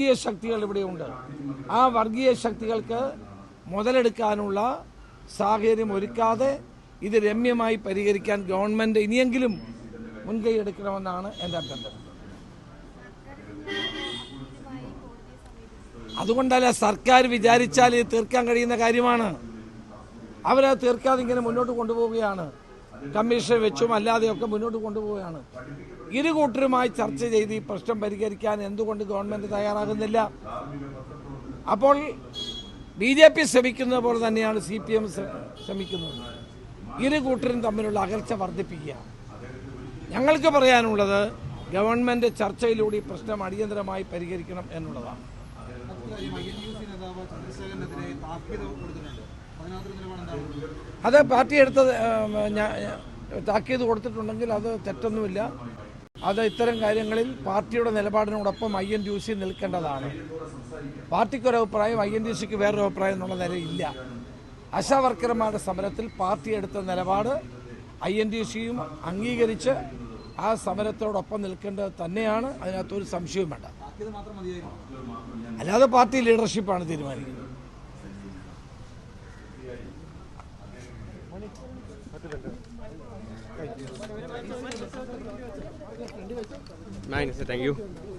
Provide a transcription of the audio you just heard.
വർഗീയ ശക്തികൾ ഇവിടെയുണ്ട് ആ വർഗീയ ശക്തികൾക്ക് മുതലെടുക്കാനുള്ള സാഹചര്യം ഒരുക്കാതെ ഇത് രമ്യമായി പരിഹരിക്കാൻ ഗവൺമെന്റ് ഇനിയെങ്കിലും മുൻകൈ എടുക്കണമെന്നാണ് എന്റെ അഭ്യർത്ഥന. അതുകൊണ്ടല്ല സർക്കാർ വിചാരിച്ചാൽ ഇത് തീർക്കാൻ കഴിയുന്ന കാര്യമാണ്. അവരത് തീർക്കാതെ ഇങ്ങനെ മുന്നോട്ട് കൊണ്ടുപോവുകയാണ്. കമ്മീഷൻ വെച്ചും അല്ലാതെയൊക്കെ മുന്നോട്ട് കൊണ്ടുപോവുകയാണ്. ഇരു കൂട്ടരുമായി ചർച്ച ചെയ്ത് ഈ പ്രശ്നം പരിഹരിക്കാൻ എന്തുകൊണ്ട് ഗവൺമെന്റ് തയ്യാറാകുന്നില്ല? അപ്പോൾ ബി ജെ പി ശ്രമിക്കുന്നത് പോലെ തന്നെയാണ് സി പി എം ശ്രമിക്കുന്നത്. ഇരു കൂട്ടരും തമ്മിലുള്ള അകൽച്ച വർദ്ധിപ്പിക്കുക. ഞങ്ങൾക്ക് പറയാനുള്ളത് ഗവൺമെന്റ് ചർച്ചയിലൂടെ ഈ പ്രശ്നം അടിയന്തരമായി പരിഹരിക്കണം എന്നുള്ളതാണ്. അത് പാർട്ടി എടുത്തത് താക്കീത് കൊടുത്തിട്ടുണ്ടെങ്കിൽ അത് തെറ്റൊന്നുമില്ല. അത് ഇത്തരം കാര്യങ്ങളിൽ പാർട്ടിയുടെ നിലപാടിനോടൊപ്പം ഐ എൻ ടി സി നിൽക്കേണ്ടതാണ്. പാർട്ടിക്കൊരഭിപ്രായം ഐ എൻ ടി സിക്ക് വേറൊരു അഭിപ്രായം എന്നുള്ള നിലയില്ല ആശാ വർക്കർമാരുടെ സമരത്തിൽ പാർട്ടി എടുത്ത നിലപാട് ഐ എൻ ടി സിയും അംഗീകരിച്ച് ആ സമരത്തോടൊപ്പം നിൽക്കേണ്ടത് തന്നെയാണ്. അതിനകത്തൊരു സംശയവും വേണ്ട. അല്ലാതെ പാർട്ടി ലീഡർഷിപ്പാണ് തീരുമാനിക്കുന്നത്. Nine, sir. Thank you.